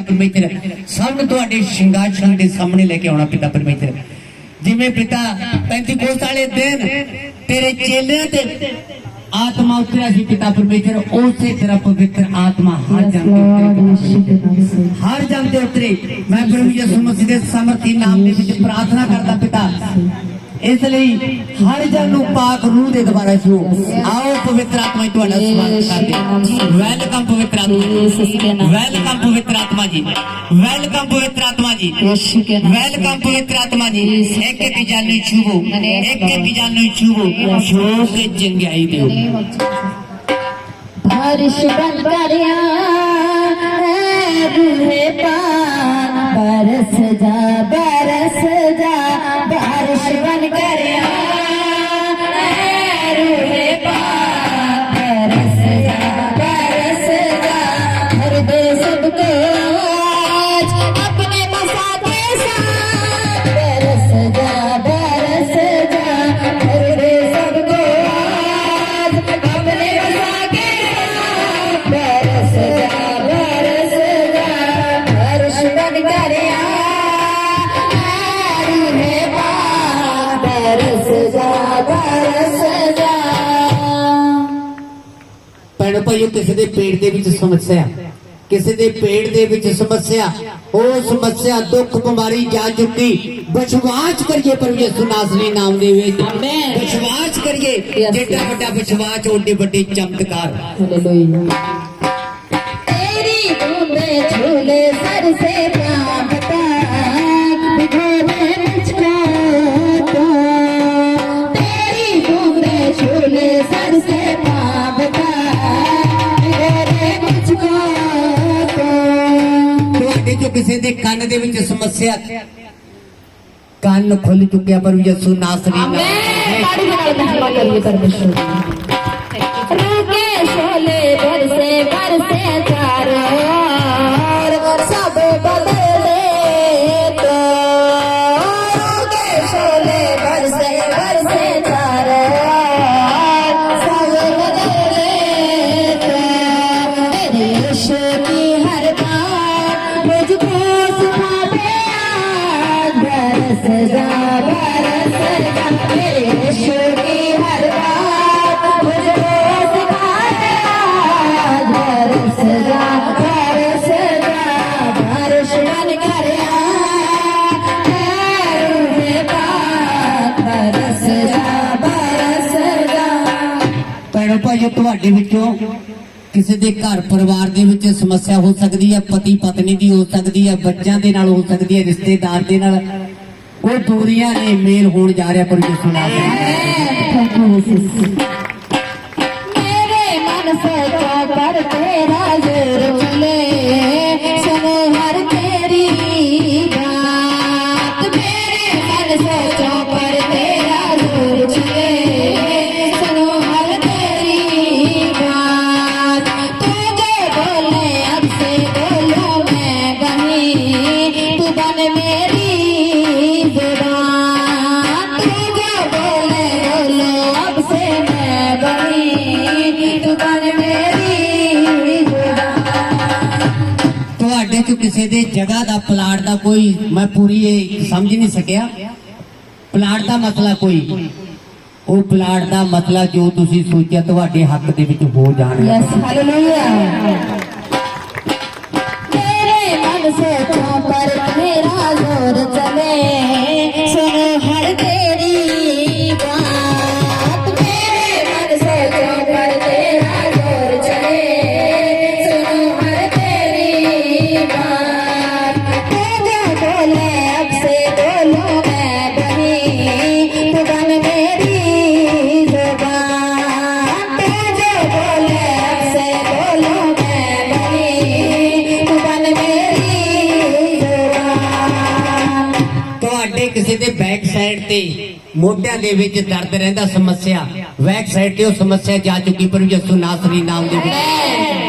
ਪਰਮੇਸ਼ਰ ਸਭ ਨੂੰ ਤੁਹਾਡੇ ਸ਼ੰਗ ਦੇ ਸਾਹਮਣੇ ਲੈ ਕੇ ਆਉਣਾ ਪਿਤਾ ਪਰਮੇਸ਼ਰ ਜਿਵੇਂ ਪਿਤਾ 35 ਕੋਸ ਵਾਲੇ ਦਿਨ ਤੇਰੇ ਚੇਲਿਆਂ ਤੇ ਆਤਮਾ ਉਤਰਿਆ ਸੀ ਪਿਤਾ ਪਰਮੇਸ਼ਰ ਉਸੇ ਤਰ੍ਹਾਂ ਪਵਿੱਤਰ ਆਤਮਾ ਹਰ ਜਨ ਤੇ ਉਤਰੇ ਹਰ ਜਨ ਤੇ ਉਤਰੇ। ਮੈਂ ਪ੍ਰਭੂ ਯਿਸੂ ਮਸੀਹ ਦੇ ਸਮਰਥੀ ਨਾਮ ਦੇ ਵਿੱਚ ਪ੍ਰਾਰਥਨਾ ਕਰਦਾ ਪਿਤਾ। ਇਸ ਲਈ ਹਰ ਜਨ ਨੂੰ ਪਾਕ ਰੂਹ ਦੇ ਦੁਆਰਾ ਸ਼ੁਰੂ ਆਓ ਪਵਿੱਤਰ ਆਤਮਾ ਜੀ ਤੁਹਾਡਾ ਸਵਾਗਤ ਕਰਦੇ ਵੈਲਕਮ ਪਵਿੱਤਰ ਆਤਮਾ ਜੀ ਵੈਲਕਮ ਪਵਿੱਤਰ ਆਤਮਾ ਜੀ ਵੈਲਕਮ ਪਵਿੱਤਰ ਆਤਮਾ ਜੀ ਵੈਲਕਮ ਪਵਿੱਤਰ ਆਤਮਾ ਜੀ ਇੱਕ ਇੱਕ ਜਲ ਨੂੰ ਛੂਵੋ ਇੱਕ ਇੱਕ ਜਲ ਨੂੰ ਛੂਵੋ ਛੋ ਕੇ ਚੰਗਿਆਈ ਦਿਓ ਬਾਰਿਸ਼ ਬਨ ਕਰਿਆ ਰੂਹੇ ਪਾ ਬਰਸ ਜਾ ਭੈਣ ਭਾਈਓ ਕਿਸੇ ਦੇ ਪੇਟ ਦੇ ਵਿੱਚ ਸਮੱਸਿਆ ਕਿਸੇ ਦੇ ਪੇਟ ਦੇ ਵਿੱਚ ਸਮੱਸਿਆ ਉਹ ਸਮੱਸਿਆ ਦੁੱਖ ਬਿਮਾਰੀ ਜਾ ਚੁੱਕੀ ਵਿਸ਼ਵਾਸ ਕਰੀਏ ਪਰਮੇਸ਼ਰ ਨਾਸਰੀ ਨਾਮ ਦੇ ਵਿੱਚ। ਆਮੇਨ ਵਿਸ਼ਵਾਸ ਕਰੀਏ ਜਿੱਡਾ ਵੱਡਾ ਵਿਸ਼ਵਾਸ ਓਡੇ ਵੱਡੇ ਚਮਤਕਾਰ। ਹਾਲੇਲੂਇਆ ਤੇਰੀ ਧੂਮੇ ਝੂਲੇ ਸਰ ਸੇ ਜੇ ਕਿਸੇ ਦੇ ਕੰਨ ਦੇ ਵਿੱਚ ਸਮੱਸਿਆ ਕੰਨ ਖੁੱਲ ਚੁੱਕਿਆ ਪਰ ਯਿਸੂ ਨਾਸਰੀ ਨਾਲ। ਆਮੇਨ। ਤਾੜੀ ਨਾਲ ਮਹਿਮਾ ਕਰੀਏ ਪਰਮੇਸ਼ਰ ਰੂਕੇ ਸ਼ੋਲੇ ਬਰਸੇ। ਕਿ ਤੁਹਾਡੇ ਵਿੱਚੋਂ ਕਿਸੇ ਦੇ ਘਰ ਪਰਿਵਾਰ ਦੇ ਵਿੱਚ ਸਮੱਸਿਆ ਹੋ ਸਕਦੀ ਹੈ, ਪਤੀ ਪਤਨੀ ਦੀ ਹੋ ਸਕਦੀ ਹੈ, ਬੱਚਿਆਂ ਦੇ ਨਾਲ ਹੋ ਸਕਦੀ ਹੈ, ਰਿਸ਼ਤੇਦਾਰ ਦੇ ਨਾਲ। ਕੋਈ ਦੂਰੀਆਂ ਨੇ ਮੇਲ ਹੋਣ ਜਾ ਰਿਹਾ ਪਰ ਯਿਸੂ ਨਾਲ ਮੇਰੇ ਮਨ ਸੇ ਤਾਂ ਪਰ ਤੇਰਾ ਜ਼ਰੂਰ ਕਿਸੇ ਦੇ ਜਗ੍ਹਾ ਦਾ, ਪਲਾਟ ਦਾ ਕੋਈ ਮੈਂ ਪੂਰੀ ਇਹ ਸਮਝ ਨਹੀਂ ਸਕਿਆ। ਪਲਾਟ ਦਾ ਮਸਲਾ ਕੋਈ? ਉਹ ਪਲਾਟ ਦਾ ਮਸਲਾ ਜੋ ਤੁਸੀਂ ਸੋਚਿਆ ਤੁਹਾਡੇ ਹੱਕ ਦੇ ਵਿੱਚ ਹੋ ਜਾਣਾ ਯੈਸ ਮਨ ਸੇ ਤੂੰ ਪਰ ਮੇਰਾ ਜ਼ੋਰ ਚਲੇ। ਕਿਸੇ ਦੇ ਬੈਕ ਸਾਈਡ ਤੇ ਮੋਢਿਆਂ ਦੇ ਵਿੱਚ ਦਰਦ ਰਹਿੰਦਾ ਸਮੱਸਿਆ ਬੈਕ ਸਾਈਡ ਤੇ ਉਹ ਸਮੱਸਿਆ ਜਾ ਚੁੱਕੀ ਪਰ ਯਿਸੂ ਨਾਸਰੀ ਨਾਮ ਦੇ ਵਿੱਚ।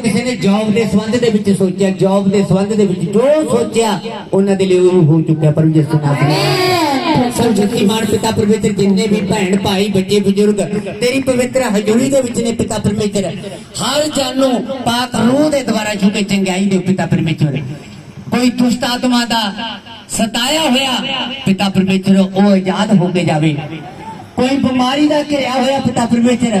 ਕਿਸੇ ਨੇ ਜੌਬ ਦੇ ਸੰਬੰਧ ਦੇ ਵਿੱਚ ਸੋਚਿਆ ਜੌਬ ਦੇ ਸੰਬੰਧ ਦੇ ਵਿੱਚ ਜੋ ਸੋਚਿਆ ਉਹਨਾਂ ਦੇ ਲਈ ਉਹ ਹੋ ਚੁੱਕਿਆ ਪਰ ਜਿਸ ਸੁਣਾ ਸਭ ਜਿੱਤੀ ਮਾਨ ਪਿਤਾ ਪਰਮੇਸ਼ਰ ਜਿੰਨੇ ਵੀ ਭੈਣ ਭਾਈ ਬੱਚੇ ਬਜ਼ੁਰਗ ਤੇਰੀ ਪਵਿੱਤਰ ਹਜ਼ੂਰੀ ਦੇ ਵਿੱਚ ਨੇ ਪਿਤਾ ਪਰਮੇਸ਼ਰ। ਹਰ ਜਾਨੋਂ ਪਾਕ ਰੂਹ ਦੇ ਦੁਆਰਾ ਛੁਕੇ ਚੰਗਾਈ ਦੇ ਪਿਤਾ ਪਰਮੇਸ਼ਰ। ਕੋਈ ਦੁਸ਼ਟ ਆਤਮਾ ਦਾ ਸਤਾਇਆ ਹੋਇਆ ਪਿਤਾ ਪਰਮੇਸ਼ਰ ਉਹ ਆਜ਼ਾਦ ਹੋ ਕੇ ਜਾਵੇ। ਕੋਈ ਬਿਮਾਰੀ ਦਾ ਘਿਰਿਆ ਹੋਇਆ ਪਿਤਾ ਪਰਮੇਸ਼ਰ।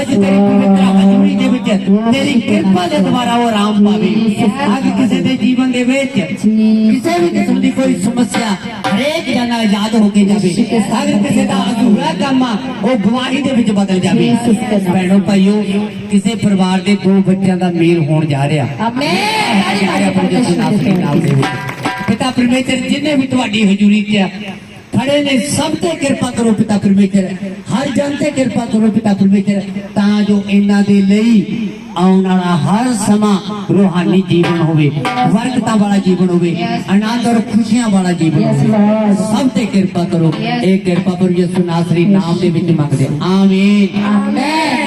ਅੱਜ ਤੇਰੀ ਪਵਿੱਤਰ ਹਜ਼ੂਰੀ ਦੇ ਵਿੱਚ ਤੇਰੀ ਕਿਰਪਾ ਦੇ ਦੁਆਰਾ ਉਹ ਆਰਾਮ ਪਾਵੇ। ਅੱਜ ਕਿਸੇ ਦੇ ਜੀਵਨ ਦੇ ਵਿੱਚ ਕਿਸੇ ਵੀ ਕਿਸਮ ਦੀ ਕੋਈ ਸਮੱਸਿਆ ਹਰੇਕ ਜਨਾ ਆਜ਼ਾਦ ਹੋ ਕੇ ਜਾਵੇ। ਅਗਰ ਕਿਸੇ ਦਾ ਅਧੂਰਾ ਕੰਮ ਆ ਉਹ ਗਵਾਹੀ ਦੇ ਵਿੱਚ ਬਦਲ ਜਾਵੇ। ਭੈਣੋ ਭਾਈਓ ਕਿਸੇ ਪਰਿਵਾਰ ਦੇ ਦੋ ਬੱਚਿਆਂ ਦਾ ਮੇਲ ਹੋਣ ਜਾ ਰਿਹਾ। ਆਮੇਨ ਪਿਤਾ ਪਰਮੇਸ਼ਰ ਜਿਨੇ ਵੀ ਤੁਹਾਡੀ ਹਜ਼ੂਰੀ 'ਚ ਖੜੇ ਨੇ ਸਭ ਤੇ ਕਿਰਪਾ ਕਰੋ ਪਿਤਾ ਪਰਮੇਸ਼ਰ ਹਰ ਜਨ ਤੇ ਕਿਰਪਾ ਕਰੋ ਪਿਤਾ ਪਰਮੇਸ਼ਰ ਤਾਂ ਜੋ ਇਹਨਾਂ ਦੇ ਲਈ ਆਉਣ ਵਾਲਾ ਹਰ ਸਮਾਂ ਰੂਹਾਨੀ ਜੀਵਨ ਹੋਵੇ ਵਰਕਤਾਂ ਵਾਲਾ ਜੀਵਨ ਹੋਵੇ ਆਨੰਦ ਔਰ ਖੁਸ਼ੀਆਂ ਵਾਲਾ ਜੀਵਨ ਹੋਵੇ ਸਭ ਤੇ ਕਿਰਪਾ ਕਰੋ ਇਹ ਕਿਰਪਾ ਪ੍ਰਭੂ ਯਿਸੂ ਨਾਸਰੀ ਨਾਮ ਦੇ ਵਿੱਚ ਮੰਗਦੇ ਆਮੀਨ ਆਮੇਨ